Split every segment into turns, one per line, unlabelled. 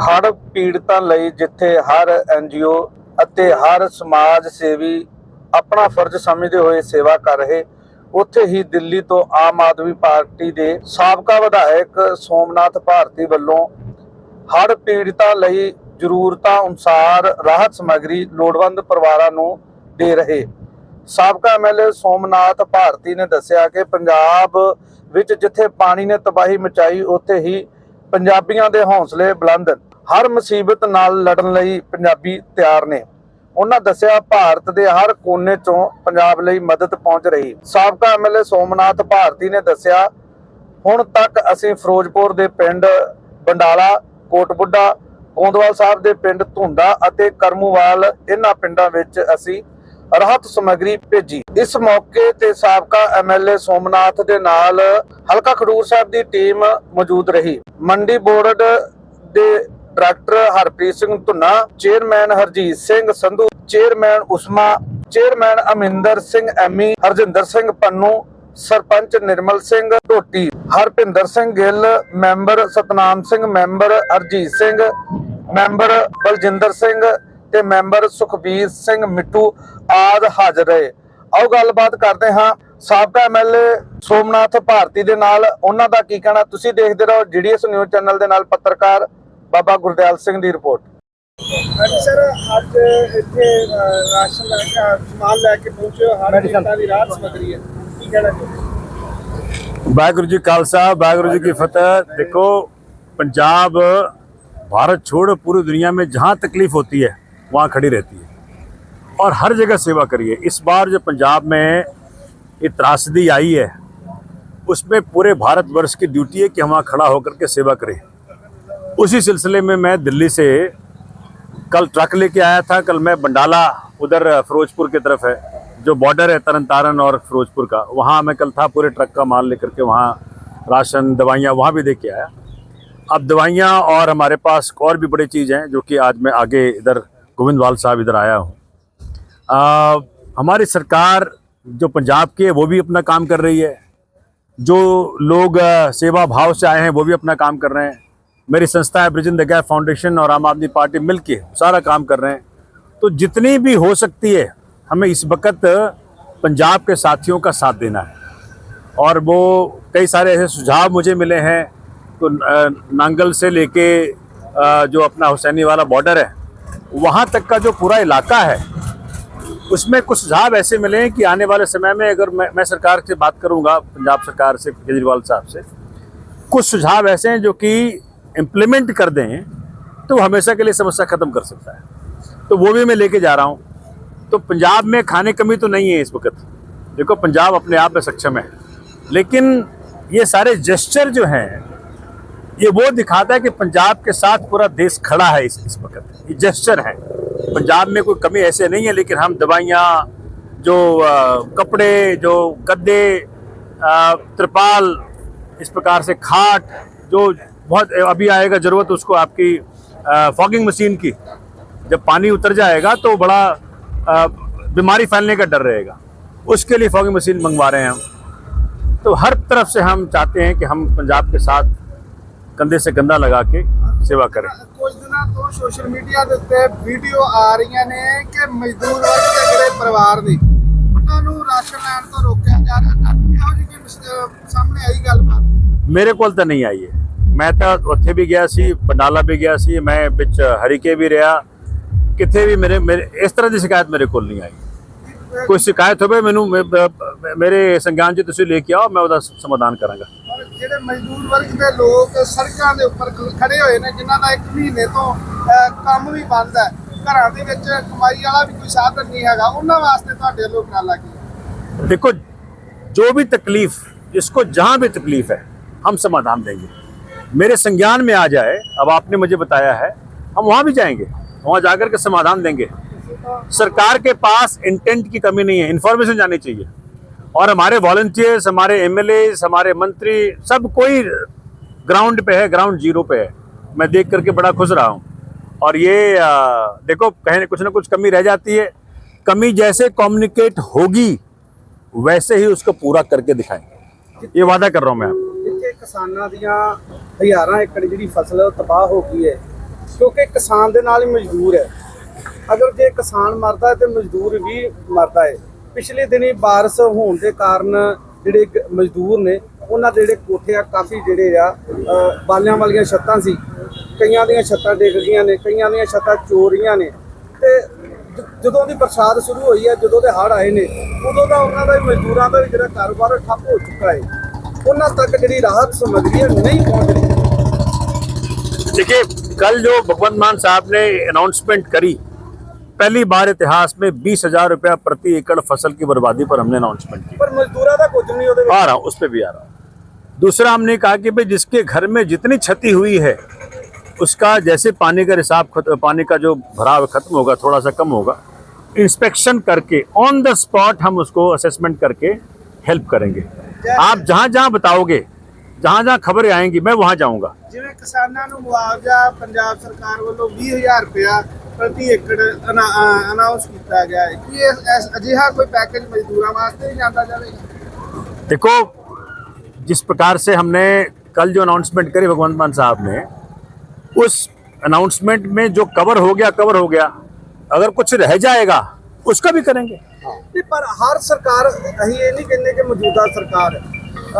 ਹੜ੍ਹ ਪੀੜਤਾਂ ਲਈ ਜਿੱਥੇ ਹਰ ਐਨਜੀਓ ਅਤੇ ਹਰ ਸਮਾਜ ਸੇਵੀ ਆਪਣਾ ਫਰਜ਼ ਸਮਝਦੇ ਹੋਏ ਸੇਵਾ ਕਰ ਰਹੇ, ਉੱਥੇ ਹੀ ਦਿੱਲੀ ਤੋਂ ਆਮ ਆਦਮੀ ਪਾਰਟੀ ਦੇ ਸਾਬਕਾ ਵਿਧਾਇਕ ਸੋਮਨਾਥ ਭਾਰਤੀ ਵੱਲੋਂ ਹੜ੍ਹ ਪੀੜਤਾਂ ਲਈ ਜ਼ਰੂਰਤਾਂ ਅਨੁਸਾਰ ਰਾਹਤ ਸਮੱਗਰੀ ਲੋੜਵੰਦ ਪਰਿਵਾਰਾਂ ਨੂੰ ਦੇ ਰਹੇ। ਸਾਬਕਾ ਐਮਐਲਏ ਸੋਮਨਾਥ ਭਾਰਤੀ ਨੇ ਦੱਸਿਆ ਕਿ ਪੰਜਾਬ ਵਿੱਚ ਜਿੱਥੇ ਪਾਣੀ ਨੇ ਤਬਾਹੀ ਮਚਾਈ, ਉੱਥੇ ਹੀ ਪੰਜਾਬੀਆਂ ਦੇ ਹੌਸਲੇ ਬੁਲੰਦ ਹਰ ਮੁਸੀਬਤ ਨਾਲ ਲੜਨ ਲਈ ਪੰਜਾਬੀ ਤਿਆਰ ਨੇ। ਉਹਨਾਂ ਦੱਸਿਆ, ਭਾਰਤ ਦੇ ਹਰ ਕੋਨੇ ਤੋਂ ਪੰਜਾਬ ਲਈ ਮਦਦ ਪਹੁੰਚ ਰਹੀ। ਸਾਬਕਾ ਐਮਐਲਏ ਸੋਮਨਾਥ ਭਾਰਤੀ ਨੇ ਦੱਸਿਆ, ਹੁਣ ਤੱਕ ਅਸੀਂ ਫਿਰੋਜ਼ਪੁਰ ਦੇ ਪਿੰਡ ਬੰਡਾਲਾ, ਕੋਟਬੁੱਡਾ, ਗੋਂਦਵਾਲ ਸਾਹਿਬ ਦੇ ਪਿੰਡ ਧੁੰਦਾ ਅਤੇ ਕਰਮੂਵਾਲ ਇਹਨਾਂ ਪਿੰਡਾਂ ਵਿੱਚ ਅਸੀਂ ਰਾਹਤ ਸਮੱਗਰੀ ਭੇਜੀ। ਇਸ ਮੌਕੇ ਤੇ ਸਾਬਕਾ ਐਮਐਲਏ ਸੋਮਨਾਥ ਦੇ ਨਾਲ ਹਲਕਾ ਖਡੂਰ ਸਾਹਿਬ ਦੀ ਟੀਮ ਮੌਜੂਦ ਰਹੀ। ਮੰਡੀ ਬੋਰਡ ਦੇ director Harpreet Singh Dhunna, chairman Harjit Singh Sandhu, chairman Usma, chairman Aminder Singh Ammy, Harjinder Singh Pannu, sarpanch Nirmal Singh Dhoti, Harpinder Singh Gill, member Satnam Singh, member Harjit Singh, member Baljinder Singh ਤੇ member Sukhbir Singh Mittu ਆਦ ਹਾਜ਼ਰ ਰਹੇ। ਆਓ ਗੱਲਬਾਤ ਕਰਦੇ ਹਾਂ ਸਾਬਕਾ MLA Somnath ਭਾਰਤੀ ਦੇ ਨਾਲ। ਉਹਨਾਂ ਦਾ ਕੀ ਕਹਿਣਾ? ਤੁਸੀਂ ਦੇਖਦੇ ਰਹੋ ਜੀਡੀਐਸ ਨਿਊਜ਼ ਚੈਨਲ ਦੇ ਨਾਲ ਪੱਤਰਕਾਰ ਬਾਬਾ ਗੁਰਦੇਵ ਸਿੰਘ ਦੀ ਰਿਪੋਰਟ
ਸਰ ਅੱਜ ਇੱਥੇ ਰਾਸ਼ਨ ਲੈ ਕੇ ਸਮਾਨ ਲੈ ਕੇ ਪਹੁੰਚੇ ਹਰ ਕਿਤਾ ਦੀ ਰਾਤ ਸਮਗਰੀ ਹੈ ਕੀ ਕਹਿਣਾ
ਵਾਹਿਗੁਰੂ ਜੀ ਖਾਲਸਾ ਵਾਹਿਗੁਰੂ ਜੀ ਕੀ ਫਤਿਹ ਦੇਖੋ पंजाब भारत छोड़ पूरी दुनिया में जहाँ तकलीफ होती है वहाँ खड़ी रहती है और हर जगह सेवा करिए इस बार जो पंजाब में ये त्रासदी आई है उसमें पूरे भारतवर्ष की ड्यूटी है कि हम वहाँ खड़ा होकर के सेवा करें उसी सिलसिले में मैं दिल्ली से कल ट्रक लेके आया था। कल मैं बंडाला उधर फिरोजपुर की तरफ़ है, जो बॉर्डर है तरन तारन और फिरोजपुर का। वहाँ मैं कल था, पूरे ट्रक का माल लेकर के वहाँ राशन, दवाइयाँ वहाँ भी दे के आया। अब दवाइयाँ और हमारे पास और भी बड़ी चीज़ हैं, जो कि आज मैं आगे इधर गोविंदवाल साहब इधर आया हूँ। हमारी सरकार जो पंजाब की है, वो भी अपना काम कर रही है। जो लोग सेवा भाव से आए हैं, वो भी अपना काम कर रहे हैं। मेरी संस्था है ब्रिजिन द गैप फाउंडेशन और आम आदमी पार्टी मिल के सारा काम कर रहे हैं। तो जितनी भी हो सकती है, हमें इस वक्त पंजाब के साथियों का साथ देना है। और वो कई सारे ऐसे सुझाव मुझे मिले हैं तो नांगल से लेके जो अपना हुसैनी वाला बॉर्डर है, वहाँ तक का जो पूरा इलाका है, उसमें कुछ सुझाव ऐसे मिले हैं कि आने वाले समय में अगर मैं मैं सरकार से बात करूँगा, पंजाब सरकार से, केजरीवाल साहब से, कुछ सुझाव ऐसे हैं जो कि इम्प्लीमेंट कर दें तो हमेशा के लिए समस्या खत्म कर सकता है। तो वो भी मैं लेके जा रहा हूँ। तो पंजाब में खाने कमी तो नहीं है इस वक्त। देखो पंजाब अपने आप में सक्षम है। लेकिन ये सारे जेस्चर जो हैं ये वो दिखाता है कि पंजाब के साथ पूरा देश खड़ा है इस, इस वक्त। ये जेस्चर है। पंजाब में कोई कमी ऐसे नहीं है लेकिन हम दवाइयाँ जो अ, कपड़े जो गद्दे त्रिपाल इस प्रकार से खाट जो बहुत अभी आएगा ज़रूरत उसको आपकी फॉगिंग मशीन की जब पानी उतर जाएगा तो बड़ा अ, बीमारी फैलने का डर रहेगा उसके लिए फॉगिंग मशीन मंगवा रहे हैं हम तो हर तरफ से हम चाहते हैं कि हम पंजाब के साथ कंधे से कंधा लगा के सेवा करें
ਕੁਝ ਦਿਨਾਂ ਤੋਂ ਸੋਸ਼ਲ ਮੀਡੀਆ ਦੇ ਉੱਤੇ ਵੀਡੀਓ ਆ ਰਹੀਆਂ ਨੇ ਕਿ ਮਜ਼ਦੂਰ ਵਰਗ ਦੇ ਜਿਹੜੇ ਪਰਿਵਾਰ ਨੇ ਉਹਨਾਂ ਨੂੰ ਰਾਸ਼ਨ ਲੈਣ ਤੋਂ ਰੋਕਿਆ ਜਾ ਰਿਹਾ ਤਾਂ ਇਹੋ ਜਿਹੀ ਕੋਈ ਮਸ- ਅਹ, ਸਾਹਮਣੇ ਆਈ ਗੱਲਬਾਤ
ਮੇਰੇ ਕੋਲ ਤਾਂ ਨਹੀਂ ਆਈ ਹੈ ਮੈਂ ਤਾਂ ਉੱਥੇ ਵੀ ਗਿਆ ਸੀ ਬੰਡਾਲਾ ਵੀ ਗਿਆ ਸੀ ਮੈਂ ਵਿੱਚ ਹਰੀਕੇ ਵੀ ਰਿਹਾ ਕਿੱਥੇ ਵੀ ਮੇਰੇ ਮੇਰੇ ਇਸ ਤਰ੍ਹਾਂ ਦੀ ਸ਼ਿਕਾਇਤ ਮੇਰੇ ਕੋਲ ਨਹੀਂ ਆਈ ਕੋਈ ਸ਼ਿਕਾਇਤ ਹੋਵੇ ਮੈਨੂੰ ਮੇ- ਬ- ਮੇਰੇ ਸੰਗਿਆਨ 'ਚ ਤੁਸੀਂ ਲੈ ਕੇ ਆਓ ਮੈਂ ਉਹਦਾ ਸਮਾਧਾਨ ਕਰਾਂਗਾ
ਔਰ ਜਿਹੜੇ ਮਜ਼ਦੂਰ ਵਰਗ ਦੇ ਲੋਕ ਸੜਕਾਂ ਦੇ ਉੱਪਰ ਖ- ਖੜੇ ਹੋਏ ਨੇ ਜਿਨ੍ਹਾਂ ਦਾ ਇੱਕ ਮਹੀਨੇ ਤੋਂ ਅਹ, ਕੰਮ ਵੀ ਬੰਦ ਹੈ ਘਰਾਂ ਦੇ ਵਿੱਚ ਕਮਾਈ ਵਾਲਾ ਵੀ ਕੋਈ ਸਾਧਨ ਨਹੀਂ ਹੈਗਾ ਉਹਨਾਂ ਵਾਸਤੇ ਤੁਹਾਡੇ ਵੱਲੋਂ ਉਪਰਾਲਾ ਕੀ ਹੈ
देखो जो भी तकलीफ जिसको जहां भी तकलीफ है हम समाधान देंगे मेरे संज्ञान में आ जाए अब आपने मुझे बताया है हम वहाँ भी जाएँगे वहाँ जाकर के समाधान देंगे। सरकार के पास इंटेंट की कमी नहीं है इन्फॉर्मेशन जानी चाहिए। और हमारे वॉल्टियर्स हमारे एमएलए हमारे मंत्री सब कोई ग्राउंड पे है ग्राउंड ज़ीरो पे है। मैं देख करके बड़ा खुश रहा हूँ। और ये आ, देखो कहीं कुछ ना कुछ कमी रह जाती है। कमी जैसे कम्युनिकेट होगी वैसे ही उसको पूरा करके दिखाएँगे। ये वादा कर रहा हूँ मैं आपको।
ਜਿੱਥੇ ਕਿਸਾਨਾਂ ਦੀਆਂ ਹਜ਼ਾਰਾਂ ਏਕੜ ਜਿਹੜੀ ਫਸਲ ਤਬਾਹ ਹੋ ਗਈ ਹੈ, ਕਿਉਂਕਿ ਕਿਸਾਨ ਦੇ ਨਾਲ ਹੀ ਮਜ਼ਦੂਰ ਹੈ। ਅਗਰ ਜੇ ਕਿਸਾਨ ਮਰਦਾ ਹੈ ਤੇ ਮਜ਼ਦੂਰ ਵੀ ਮਰਦਾ ਹੈ। ਪਿਛਲੇ ਦਿਨੀ ਬਾਰਿਸ਼ ਹੋਣ ਦੇ ਕਾਰਨ ਜਿਹੜੇ ਮਜ਼ਦੂਰ ਨੇ, ਉਹਨਾਂ ਦੇ ਜਿਹੜੇ ਕੋਠੇ ਆ, ਕਾਫੀ ਜਿਹੜੇ ਆ ਬਾਲਿਆਂ ਵਾਲੀਆਂ ਛੱਤਾਂ ਸੀ। ਕਈਆਂ ਦੀਆਂ ਛੱਤਾਂ ਡਿੱਗ ਗਈਆਂ ਨੇ, ਕਈਆਂ ਦੀਆਂ ਛੱਤਾਂ ਚੋਰੀਆਂ ਨੇ। ਤੇ ਜਦੋਂ ਦੀ ਬਰਸਾਤ ਸ਼ੁਰੂ ਹੋਈ ਹੈ, ਜਦੋਂ ਦੇ ਹੜ੍ਹ ਆਏ ਨੇ, ਉਦੋਂ ਦਾ ਉਹਨਾਂ ਦਾ ਮਜ਼ਦੂਰਾਂ ਦਾ ਵੀ ਜਿਹੜਾ ਕਾਰੋਬਾਰ ਠੱਪ ਹੋ ਚੁੱਕਾ ਹੈ। ਉਹਨਾਂ ਤੱਕ ਜਿਹੜੀ ਰਾਹਤ ਸਮੱਗਰੀ ਹੈ ਨਹੀਂ ਪਹੁੰਚ ਰਹੀ
देखिए कल जो भगवंत मान साहब ने अनाउंसमेंट करी पहली बार इतिहास में बीस हजार रुपया प्रति एकड़ फसल की बर्बादी पर हमने अनाउंसमेंट की
ਪਰ ਮਜ਼ਦੂਰਾਂ ਦਾ ਕੁਝ ਨਹੀਂ ਉਹਦੇ ਵਿੱਚ
आ रहा हूं उस पर भी आ रहा हूं दूसरा हमने कहा कि भाई जिसके घर में जितनी क्षति हुई है उसका जैसे पानी का रिसाब खत- पानी का जो भराव खत्म होगा थोड़ा सा कम होगा इंस्पेक्शन करके ऑन द स्पॉट हम उसको असेसमेंट करके हेल्प करेंगे आप जहां जहां बताओगे जहां जहां खबरें आएंगी मैं वहां जाऊंगा
ਜਿਵੇਂ ਕਿਸਾਨਾਂ ਨੂੰ ਮੁਆਵਜ਼ਾ ਪੰਜਾਬ ਸਰਕਾਰ ਵੱਲੋਂ 20000 ਰੁਪਇਆ ਪ੍ਰਤੀ ਏਕੜ ਅਨਾਉਂਸ ਕੀਤਾ ਗਿਆ ਹੈ ਕੀ ਇਹ ਐਸ- ਅਜਿਹਾ ਕੋਈ ਪੈਕੇਜ ਮਜ਼ਦੂਰਾਂ ਵਾਸਤੇ ਹੀ ਜਾਂਦਾ ਜਾਵੇਗਾ
देखो जिस प्रकार से हमने कल जो अनाउंसमेंट करी भगवंत मान साहब ने उस अनाउंसमेंट में जो कवर हो गया कवर हो गया अगर कुछ रह जाएगा उसका भी करेंगे
ਨਹੀਂ ਪਰ ਹਰ ਸਰਕਾਰ, ਅਸੀਂ ਇਹ ਨਹੀਂ ਕਹਿੰਦੇ ਕਿ ਮੌਜੂਦਾ ਸਰਕਾਰ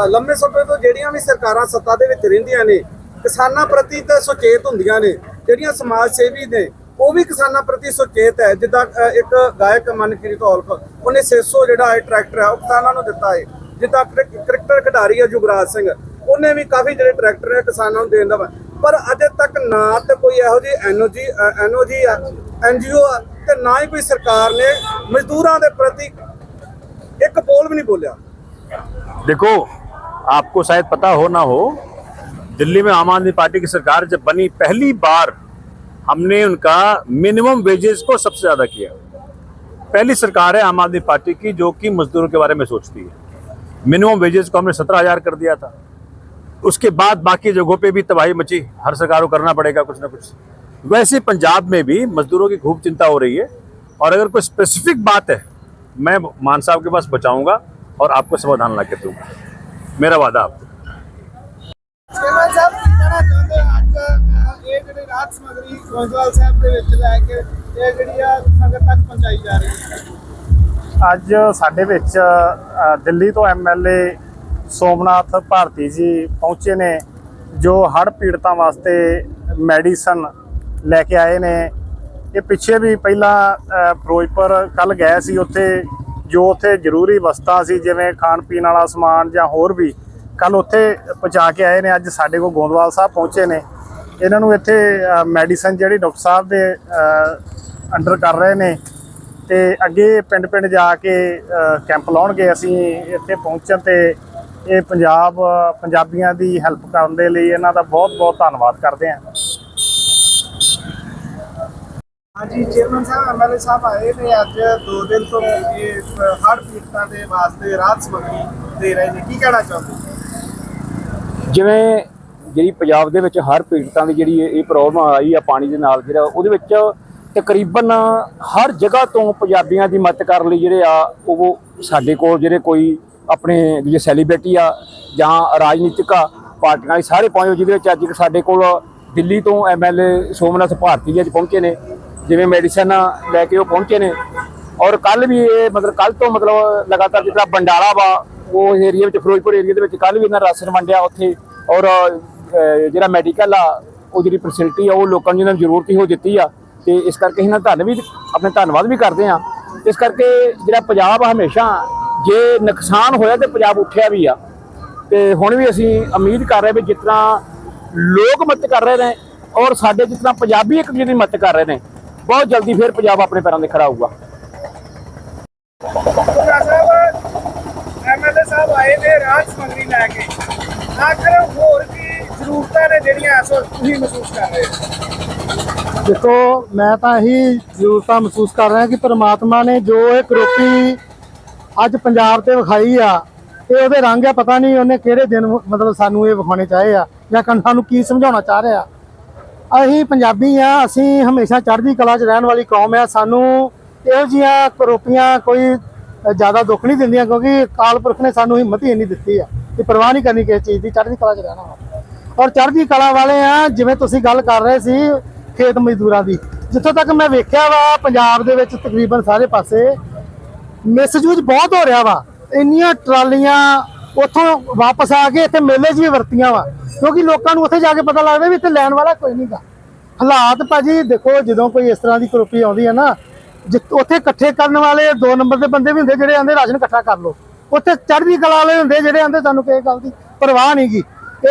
ਲੰਮੇ ਸਮੇਂ ਤੋਂ ਜਿਹੜੀਆਂ ਵੀ ਸਰਕਾਰਾਂ ਸੱਤਾ ਦੇ ਵਿੱਚ ਰਹਿੰਦੀਆਂ ਨੇ, ਕਿਸਾਨਾਂ ਪ੍ਰਤੀ ਤਾਂ ਸੁਚੇਤ ਹੁੰਦੀਆਂ ਨੇ, ਜਿਹੜੀਆਂ ਸਮਾਜ ਸੇਵੀ ਨੇ, ਉਹ ਵੀ ਕਿਸਾਨਾਂ ਪ੍ਰਤੀ ਸੁਚੇਤ ਹੈ। ਜਿੱਦਾਂ ਇੱਕ ਗਾਇਕ ਮਨਕੀਰਤ ਔਲਖ, ਉਹਨੇ 600 ਜਿਹੜਾ ਹੈ ਟਰੈਕਟਰ ਹੈ, ਉਹ ਕਿਸਾਨਾਂ ਨੂੰ ਦਿੱਤਾ ਹੈ। ਜਿੱਦਾਂ ਕ੍ਰਿਕ- ਕ੍ਰਿਕਟਰ ਖਿਡਾਰੀ ਹੈ ਯੁਵਰਾਜ ਸਿੰਘ, ਉਹਨੇ ਵੀ ਕਾਫੀ ਜਿਹੜੇ ਟਰੈਕਟਰ ਹੈ ਕਿਸਾਨਾਂ ਨੂੰ ਦੇਣ ਦਾ ਪਰ ਅਜੇ ਤੱਕ ਨਾ ਤੇ ਕੋਈ ਇਹੋ ਜਿਹੀ ਐਨਓਜੀ ਐਨਓਜੀ ਆ, ਐਨਜੀਓ ਆ ਤੇ ਨਾ ਹੀ ਕੋਈ ਸਰਕਾਰ ਨੇ ਮਜ਼ਦੂਰਾਂ ਦੇ ਪ੍ਰਤੀ ਇੱਕ ਬੋਲ ਵੀ ਨਹੀਂ ਬੋਲਿਆ
देखो आपको शायद पता हो ना हो दिल्ली में आम आदमी पार्टी की सरकार जब बनी पहली बार हमने उनका मिनिमम वेजेस को सबसे ज्यादा किया पहली सरकार है आम आदमी पार्टी की जो कि मजदूरों के बारे में सोचती है मिनिमम वेजेस को हमने सत्रह हजार कर दिया था उसके बाद बाकी जगहों पे भी तबाही मची हर सरकार को करना पड़ेगा कुछ ना कुछ वैसे पंजाब में भी मजदूरों की खूब चिंता हो रही है और अगर कोई स्पेसिफिक बात है मैं मान साहब के पास बचाऊंगा और आपको समाधान ला के दूंगा मेरा वादा आपको
ਸੇਵਾ ਸਾਹਿਬ ਕੀ ਕਹਿਣਾ ਚਾਹੁੰਦੇ ਹੋ? ਅੱਜ ਅ, ਇਹ ਜਿਹੜੀ ਰਾਤ ਸਮਗਰੀ ਗੋਇੰਦਵਾਲ ਸਾਹਿਬ ਦੇ ਵਿੱਚ ਲੈ ਕੇ ਇਹ ਜਿਹੜੀ ਆ ਸੰਗਤ ਤੱਕ ਪਹੁੰਚਾਈ ਜਾ ਰਹੀ ਹੈ
ਅੱਜ ਸਾਡੇ ਵਿੱਚ ਅ, ਦਿੱਲੀ ਤੋਂ ਐਮਐਲਏ ਸੋਮਨਾਥ ਭਾਰਤੀ ਜੀ ਪਹੁੰਚੇ ਨੇ ਜੋ ਹੜ੍ਹ ਪੀੜਤਾਂ ਵਾਸਤੇ ਮੈਡੀਸਨ ਲੈ ਕੇ ਆਏ ਨੇ। ਇਹ ਪਿੱਛੇ ਵੀ ਪਹਿਲਾਂ ਫਿਰੋਜ਼ਪੁਰ ਕੱਲ ਗਏ ਸੀ ਉੱਥੇ, ਜੋ ਉੱਥੇ ਜ਼ਰੂਰੀ ਵਸਤਾਂ ਸੀ, ਜਿਵੇਂ ਖਾਣ ਪੀਣ ਵਾਲਾ ਸਮਾਨ ਜਾਂ ਹੋਰ ਵੀ ਕੱਲ ਉੱਥੇ ਪਹੁੰਚਾ ਕੇ ਆਏ ਨੇ। ਅੱਜ ਸਾਡੇ ਕੋਲ ਗੋਂਦਵਾਲ ਸਾਹਿਬ ਪਹੁੰਚੇ ਨੇ। ਇਹਨਾਂ ਨੂੰ ਇੱਥੇ ਮੈਡੀਸਨ ਜਿਹੜੀ ਡਾਕਟਰ ਸਾਹਿਬ ਦੇ ਅੰਡਰ ਕਰ ਰਹੇ ਨੇ। ਤੇ ਅੱਗੇ ਪਿੰਡ ਪਿੰਡ ਜਾ ਕੇ ਕੈਂਪ ਲਾਉਣਗੇ। ਅਸੀਂ ਇੱਥੇ ਪਹੁੰਚਣ ਤੇ ਇਹ ਪੰਜਾਬ ਪੰਜਾਬੀਆਂ ਦੀ ਹੈਲਪ ਕਰਨ ਦੇ ਲਈ ਇਹਨਾਂ ਦਾ ਬਹੁਤ ਬਹੁਤ ਧੰਨਵਾਦ ਕਰਦੇ ਹਾਂ।
ਹਾਂਜੀ ਚੇਅਰਮੈਨ ਸਾਹਿਬ ਐਮਐਲਏ ਸਾਹਿਬ ਆਏ ਨੇ ਅੱਜ, ਦੋ ਦਿਨ ਤੋਂ ਇਹ ਹੜ੍ਹ ਪੀੜਤਾਂ ਦੇ ਵਾਸਤੇ ਰਾਤ ਸਮਗਰੀ ਦੇ ਰਹੇ ਨੇ। ਕੀ ਕਹਿਣਾ ਚਾਹੁੰਦੇ
ਜਿਵੇਂ ਜਿਹੜੀ ਪੰਜਾਬ ਦੇ ਵਿੱਚ ਹਰ ਪੀੜਤਾਂ ਦੀ ਜਿਹੜੀ ਇਹ ਪ੍ਰੋਬਲਮ ਆਈ ਆ ਪਾਣੀ ਦੇ ਨਾਲ ਜਿਹੜਾ ਉਹਦੇ ਵਿੱਚ ਤਕਰੀਬਨ ਹਰ ਜਗ੍ਹਾ ਤੋਂ ਪੰਜਾਬੀਆਂ ਦੀ ਮਦਦ ਕਰਨ ਲਈ ਜਿਹੜੇ ਆ, ਉਹ ਸਾਡੇ ਕੋਲ ਜਿਹੜੇ ਕੋਈ ਆਪਣੇ ਜਿਹੜੇ ਸੈਲੀਬ੍ਰਿਟੀ ਆ ਜਾਂ ਰਾਜਨੀਤਿਕ ਆ, ਪਾਰਟੀਆਂ ਦੇ ਸਾਰੇ ਪਹੁੰਚੇ, ਜਿਹਦੇ ਵਿੱਚ ਅੱਜ ਸਾਡੇ ਕੋਲ ਦਿੱਲੀ ਤੋਂ ਐਮਐਲਏ ਸੋਮਨਾਥ ਭਾਰਤੀ ਜੀ ਅੱਜ ਪਹੁੰਚੇ ਨੇ। ਜਿਵੇਂ ਮੈਡੀਸਨ ਲੈ ਕੇ ਉਹ ਪਹੁੰਚੇ ਨੇ। ਔਰ ਕੱਲ ਵੀ ਇਹ ਮਤਲਬ ਕੱਲ ਤੋਂ ਮਤਲਬ ਲਗਾਤਾਰ ਜਿਹੜਾ ਬੰਡਾਲਾ ਵਾ, ਉਹ ਏਰੀਆ ਵਿੱਚ ਫਿਰੋਜ਼ਪੁਰ ਏਰੀਆ ਦੇ ਵਿੱਚ ਕੱਲ ਵੀ ਇਹਨਾਂ ਰਾਸ਼ਨ ਵੰਡਿਆ ਉੱਥੇ। ਔਰ ਜਿਹੜਾ ਮੈਡੀਕਲ ਆ, ਉਹ ਜਿਹੜੀ ਫੈਸਿਲਿਟੀ ਆ, ਉਹ ਲੋਕਾਂ ਨੂੰ ਜਿਹਨਾਂ ਨੂੰ ਜ਼ਰੂਰਤ ਹੀ ਹੋ ਦਿੱਤੀ ਆ। ਤੇ ਇਸ ਕਰਕੇ ਇਹਨਾਂ ਧੰਨ ਵੀ, ਆਪਣੇ ਧੰਨਵਾਦ ਵੀ ਕਰਦੇ ਆ। ਇਸ ਕਰਕੇ ਜਿਹੜਾ ਪੰਜਾਬ ਹਮੇਸ਼ਾ, ਜੇ ਨੁਕਸਾਨ ਹੋਇਆ ਤੇ ਪੰਜਾਬ ਉੱਠਿਆ ਵੀ ਆ। ਤੇ ਹੁਣ ਵੀ ਅਸੀਂ ਉਮੀਦ ਕਰ ਰਹੇ ਵੀ ਜਿਤਨਾ ਲੋਕ ਮਦਦ ਕਰ ਰਹੇ ਨੇ, ਔਰ ਸਾਡੇ ਜਿਤਨਾ ਪੰਜਾਬੀ ਇੱਕ ਦੂਜੇ ਦੀ ਮਦਦ ਕਰ ਰਹੇ ਨੇ ਬਹੁਤ ਜਲਦੀ ਫਿਰ ਪੰਜਾਬ ਆਪਣੇ ਪੈਰਾਂ ਤੇ ਖੜਾ ਹੋਊਗਾ।
ਗੁਰਦਾ ਸਾਹਿਬ ਐਮਐਲਏ ਸਾਹਿਬ ਆਏ ਨੇ ਰਾਤ ਸਮਗਰੀ ਲੈ ਕੇ। ਆਖਰ ਹੋਰ ਕੀ ਜ਼ਰੂਰਤਾਂ ਨੇ ਜਿਹੜੀਆਂ ਇਸ ਵਕਤ ਤੁਸੀਂ ਮਹਿਸੂਸ ਕਰ ਰਹੇ ਹੋ।
ਦੇਖੋ ਮੈਂ ਤਾਂ ਇਹੀ ਜ਼ਰੂਰਤਾਂ ਮਹਿਸੂਸ ਕਰ ਰਿਹਾ ਕਿ ਪ੍ਰਮਾਤਮਾ ਨੇ ਜੋ ਇਹ ਕਰੋਪੀ ਅੱਜ ਪੰਜਾਬ ਤੇ ਵਿਖਾਈ ਆ ਇਹ ਉਹਦੇ ਰੰਗ ਆ ਪਤਾ ਨਹੀਂ ਉਹਨੇ ਕਿਹੜੇ ਦਿਨ ਮਤਲਬ ਸਾਨੂੰ ਇਹ ਵਿਖਾਉਣੇ ਚਾਹੇ ਆ ਜਾਂ ਕਨ ਸਾਨੂੰ ਕੀ ਸਮਝਾਉਣਾ ਚਾਹ ਰਿਹਾ। ਅਸੀਂ ਪੰਜਾਬੀ ਆ, ਅਸੀਂ ਹਮੇਸ਼ਾ ਚੜ੍ਹਦੀ ਕਲਾ 'ਚ ਰਹਿਣ ਵਾਲੀ ਕੌਮ ਆ ਸਾਨੂੰ ਇਹੋ ਜੀਆਂ ਕਰੋਪੀਆਂ ਕੋਈ ਜ਼ਿਆਦਾ ਦੁੱਖ ਨਹੀਂ ਦਿੰਦੀਆਂ ਕਿਉਂਕਿ ਅਕਾਲ ਪੁਰਖ ਨੇ ਸਾਨੂੰ ਹਿੰਮਤ ਹੀ ਇੰਨੀ ਦਿੱਤੀ ਆ ਕਿ ਪਰਵਾਹ ਨਹੀਂ ਕਰਨੀ ਕਿਸੇ ਚੀਜ਼ ਦੀ, ਚੜ੍ਹਦੀ ਕਲਾ 'ਚ ਰਹਿਣਾ ਵਾ। ਔਰ ਚੜ੍ਹਦੀ ਕਲਾ ਵਾਲੇ ਆ, ਜਿਵੇਂ ਤੁਸੀਂ ਗੱਲ ਕਰ ਰਹੇ ਸੀ
ਖੇਤ ਮਜ਼ਦੂਰਾਂ ਦੀ, ਜਿੱਥੋਂ ਤੱਕ ਮੈਂ ਵੇਖਿਆ ਵਾ, ਪੰਜਾਬ ਦੇ ਵਿੱਚ ਤਕਰੀਬਨ ਸਾਰੇ ਪਾਸੇ ਮਿਸਯੂਜ ਬਹੁਤ ਹੋ ਰਿਹਾ ਵਾ ਇੰਨੀਆਂ ਟਰਾਲੀਆਂ ਉੱਥੋਂ ਵਾਪਸ ਆ ਕੇ ਇੱਥੇ ਮੇਲੇ 'ਚ ਵੀ ਵਰਤੀਆਂ ਵਾ। ਕਿਉਂਕਿ ਲੋਕਾਂ ਨੂੰ ਉੱਥੇ ਜਾ ਕੇ ਪਤਾ ਲੱਗਦਾ ਵੀ ਇੱਥੇ ਲੈਣ ਵਾਲਾ ਕੋਈ ਨਹੀਂਗਾ ਹਾਲਾਤ ਭਾਜੀ, ਦੇਖੋ, ਜਦੋਂ ਕੋਈ ਇਸ ਤਰ੍ਹਾਂ ਦੀ ਕਰੋਪੀ ਆਉਂਦੀ ਹੈ ਨਾ, ਜਿੱਥ- ਉੱਥੇ ਇਕੱਠੇ ਕਰਨ ਵਾਲੇ ਦੋ ਨੰਬਰ ਦੇ ਬੰਦੇ ਵੀ ਹੁੰਦੇ ਜਿਹੜੇ ਆਂਦੇ ਰਾਸ਼ਨ ਇਕੱਠਾ ਕਰ ਲਓ। ਉੱਥੇ ਚੜ੍ਹਦੀ ਕਲਾ ਵਾਲੇ ਹੁੰਦੇ ਜਿਹੜੇ ਆਂਦੇ ਸਾਨੂੰ ਕਿਸੇ ਗੱਲ ਦੀ ਪਰਵਾਹ ਨਹੀਂਗੀ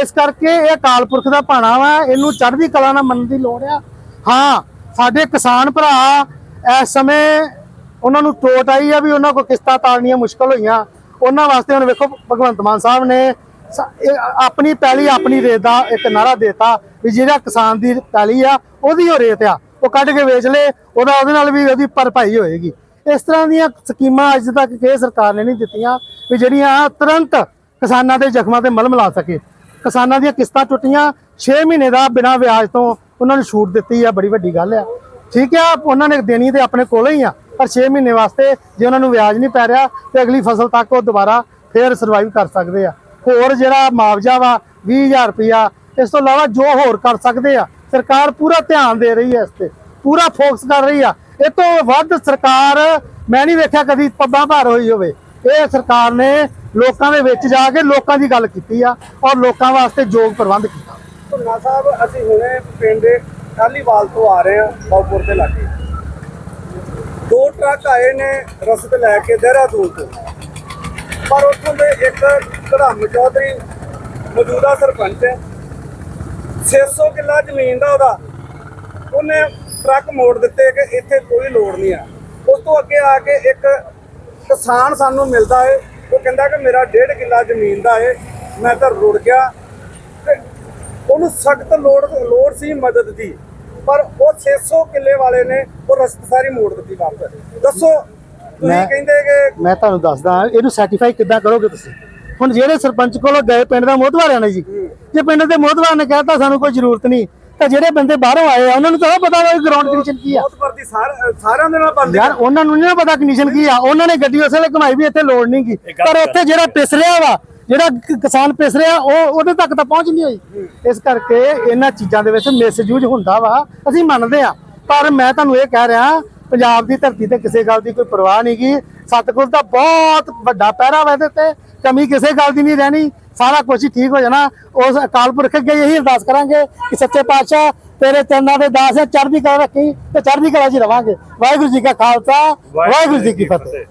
ਇਸ ਕਰਕੇ ਇਹ ਅਕਾਲ ਪੁਰਖ ਦਾ ਭਾਣਾ ਵਾ, ਇਹਨੂੰ ਚੜ੍ਹਦੀ ਕਲਾ ਨਾਲ ਮੰਨਣ ਦੀ ਲੋੜ ਆ। ਹਾਂ, ਸਾਡੇ ਕਿਸਾਨ ਭਰਾ ਇਸ ਸਮੇਂ ਉਹਨਾਂ ਨੂੰ ਟੋਟ ਆਈ ਆ ਵੀ ਉਹਨਾਂ ਕੋਲ ਕਿਸ਼ਤਾਂ ਤਾਰਨੀਆਂ ਮੁਸ਼ਕਲ ਹੋਈਆਂ। ਉਹਨਾਂ ਵਾਸਤੇ ਹੁਣ ਵੇਖੋ, ਭਗਵੰਤ ਮਾਨ ਸਾਹਿਬ ਨੇ ਆਪਣੀ ਪੈਲੀ ਆਪਣੀ ਰੇਤ ਦਾ ਇੱਕ ਨਾਰਾ ਦੇਤਾ ਵੀ ਜਿਹੜਾ ਕਿਸਾਨ ਦੀ ਪੈਲੀ ਆ, ਉਹਦੀ ਉਹ ਰੇਤ ਆ। ਉਹ ਕੱਢ ਕੇ ਵੇਚ ਲੇ, ਉਹਦਾ ਉਹਦੇ ਨਾਲ ਵੀ ਉਹਦੀ ਭਰਪਾਈ ਹੋਏਗੀ। ਇਸ ਤਰ੍ਹਾਂ ਦੀਆਂ ਸਕੀਮਾਂ ਅੱਜ ਤੱਕ ਕਿਸੇ ਸਰਕਾਰ ਨੇ ਨਹੀਂ ਦਿੱਤੀਆਂ ਵੀ ਜਿਹੜੀਆਂ ਤੁਰੰਤ ਕਿਸਾਨਾਂ ਦੇ ਜ਼ਖਮਾਂ ਤੇ ਮਲਮ ਲਾ ਸਕੇ। ਕਿਸਾਨਾਂ ਦੀਆਂ ਕਿਸ਼ਤਾਂ ਟੁੱਟੀਆਂ 6 ਮਹੀਨੇ ਦਾ ਬਿਨਾਂ ਵਿਆਜ ਤੋਂ ਉਹਨਾਂ ਨੂੰ ਛੂਟ ਦਿੱਤੀ ਆ, ਬੜੀ ਵੱਡੀ ਗੱਲ ਆ। ਠੀਕ ਆ, ਉਹਨਾਂ ਨੇ ਦੇਣੀ ਤੇ ਆਪਣੇ ਕੋਲੋਂ ਹੀ ਆ। ਪਰ 6 ਮਹੀਨੇ ਵਾਸਤੇ ਜੇ ਉਹਨਾਂ ਨੂੰ ਵਿਆਜ ਨਹੀਂ ਪੈ ਰਿਹਾ ਤੇ ਅਗਲੀ ਫਸਲ ਤੱਕ ਉਹ ਦੁਬਾਰਾ ਫੇਰ ਸਰਵਾਈਵ ਕਰ ਸਕਦੇ ਆ। ਹੋਰ ਜਿਹੜਾ ਮੁਆਵਜ਼ਾ ਵਾ 20000 ਰੁਪਇਆ, ਇਸ ਤੋਂ ਇਲਾਵਾ ਜੋ ਹੋਰ ਕਰ ਸਕਦੇ ਆ, ਸਰਕਾਰ ਪੂਰਾ ਧਿਆਨ ਦੇ ਰਹੀ ਹੈ ਇਸ ਤੇ, ਪੂਰਾ ਫੋਕਸ ਕਰ ਰਹੀ ਆ। ਇਹ ਤੋਂ ਵੱਧ ਸਰਕਾਰ, ਮੈਂ ਨਹੀਂ ਵੇਖਿਆ ਕਦੀ ਪੱਬਾਂ ਭਾਰ ਹੋਈ ਹੋਵੇ। ਇਹ ਸਰਕਾਰ ਨੇ ਲੋਕਾਂ ਦੇ ਵਿੱਚ ਜਾ ਕੇ ਲੋਕਾਂ ਦੀ ਗੱਲ ਕੀਤੀ ਆ ਔਰ ਲੋਕਾਂ ਵਾਸਤੇ ਯੋਗ ਪ੍ਰਬੰਧ ਕੀਤਾ।
ਧੁੰਨਾ ਸਾਹਿਬ, ਅਸੀਂ ਹੁਣੇ ਪਿੰਡ ਕਾਲੀਵਾਲ ਤੋਂ ਆ ਰਹੇ ਹਾਂ ਬਾਉਪੁਰ ਦੇ ਲਾਗੇ। ਟਰੱਕ ਆਏ ਨੇ ਰਸਦ ਲੈ ਕੇ ਦੇਹਰਾਦੂਨ ਤੋਂ। ਪਰ ਉੱਥੋਂ ਦੇ ਇੱਕ ਧਰਮ ਚੌਧਰੀ ਮੌਜੂਦਾ ਸਰਪੰਚ ਹੈ। 600 ਕਿੱਲਾ ਜ਼ਮੀਨ ਦਾ ਉਹਦਾ। ਉਹਨੇ ਟਰੱਕ ਮੋੜ ਦਿੱਤੇ ਕਿ ਇੱਥੇ ਕੋਈ ਲੋੜ ਨਹੀਂ ਆ। ਉਸ ਤੋਂ ਅੱਗੇ ਆ ਕੇ ਇੱਕ ਕਿਸਾਨ ਸਾਨੂੰ ਮਿਲਦਾ ਏ ਉਹ ਕਹਿੰਦਾ ਕਿ ਮੇਰਾ 1.5 ਕਿੱਲਾ ਜ਼ਮੀਨ ਦਾ ਏ ਮੈਂ ਤਾਂ ਰੁੜ ਗਿਆ। ਤੇ ਉਹਨੂੰ ਸਖਤ ਲੋੜ ਲੋੜ ਸੀ ਮਦਦ ਦੀ। ਪਰ ਉਹ 600 ਕਿੱਲੇ ਵਾਲੇ ਨੇ ਉਹ ਰਸਤ ਸਾਰੀ ਮੋੜ ਦਿੱਤੀ ਵਾਪਸ ਦੱਸੋ ਤੁਸੀਂ ਕਹਿੰਦੇ ਕਿ
ਮੈਂ ਤੁਹਾਨੂੰ ਦੱਸਦਾ ਇਹਨੂੰ ਸਰਟੀਫਾਈ ਕਿੱਦਾਂ ਕਰੋਗੇ ਤੁਸੀਂ? ਹੁਣ ਜਿਹੜੇ ਸਰਪੰਚ ਕੋਲੋਂ ਗਏ ਪਿੰਡ ਦਾ ਮੋਹਤਵਾਰਿਆਂ ਨੇ ਜੀ ਜੇ ਪਿੰਡ ਦੇ ਮੋਹਤਵਾਰ ਨੇ ਕਹਿਤਾ ਸਾਨੂੰ ਕੋਈ ਜ਼ਰੂਰਤ ਨਹੀਂ ਤਾਂ ਜਿਹੜੇ ਬੰਦੇ ਬਾਹਰੋਂ ਆਏ ਆ ਉਹਨਾਂ ਨੂੰ ਤਾਂ ਪਤਾ ਵਾ ਗਰਾਊਂਡ ਕੰਡੀਸ਼ਨ ਕੀ ਆ।
ਸਾਰਿਆਂ ਦੇ ਨਾਲ ਬੰਦ
ਯਾਰ ਉਹਨਾਂ ਨੂੰ ਨਹੀਂ ਪਤਾ ਕੰਡੀਸ਼ਨ ਕੀ ਆ ਉਹਨਾਂ ਨੇ ਗੱਡੀ ਉਸ ਵੇਲੇ ਘਮਾਈ ਵੀ ਇੱਥੇ ਲੋੜ ਨਹੀਂ ਗੀ। ਪਰ ਉੱਥੇ ਜਿਹੜਾ ਪਿਸ ਰਿਹਾ ਵਾ ਜਿਹੜਾ ਕਿਸਾਨ ਪਿਸ ਰਿਹਾ, ਉਹ ਉਹਦੇ ਤੱਕ ਤਾਂ ਪਹੁੰਚ ਨਹੀਂ ਹੋਈ। ਇਸ ਕਰਕੇ ਇਹਨਾਂ ਚੀਜ਼ਾਂ ਦੇ ਵਿੱਚ ਮਿਸਯੂਜ ਹੁੰਦਾ ਵਾ, ਅਸੀਂ ਮੰਨਦੇ ਆ ਪਰ ਮੈਂ ਤੁਹਾਨੂੰ ਇਹ ਕਹਿ ਰਿਹਾ, ਪੰਜਾਬ ਦੀ ਧਰਤੀ ਤੇ ਕਿਸੇ ਗੱਲ ਦੀ ਕੋਈ ਪਰਵਾਹ ਨਹੀਂ ਗੀ। ਸਤਿਗੁਰ ਦਾ ਬਹੁਤ ਵੱਡਾ ਪਹਿਰਾ ਵਾ ਇਹਦੇ ਤੇ ਕਮੀ ਕਿਸੇ ਗੱਲ ਦੀ ਨਹੀਂ ਰਹਿਣੀ। ਸਾਰਾ ਕੁਝ ਹੀ ਠੀਕ ਹੋ ਜਾਣਾ। ਉਸ ਅਕਾਲ ਪੁਰਖ ਅੱਗੇ ਇਹੀ ਅਰਦਾਸ ਕਰਾਂਗੇ ਕਿ ਸੱਚੇ ਪਾਤਸ਼ਾਹ, ਤੇਰੇ ਚਰਨਾਂ ਦੇ ਦਾਸ ਹੈ ਚੜ੍ਹਦੀ ਕਲਾ ਰੱਖੀ ਤੇ ਚੜ੍ਹਦੀ ਕਲਾ 'ਚ ਹੀ ਰਵਾਂਗੇ। ਵਾਹਿਗੁਰੂ ਜੀ ਕਾ ਖਾਲਸਾ, ਵਾਹਿਗੁਰੂ ਜੀ ਕੀ ਫਤਿਹ।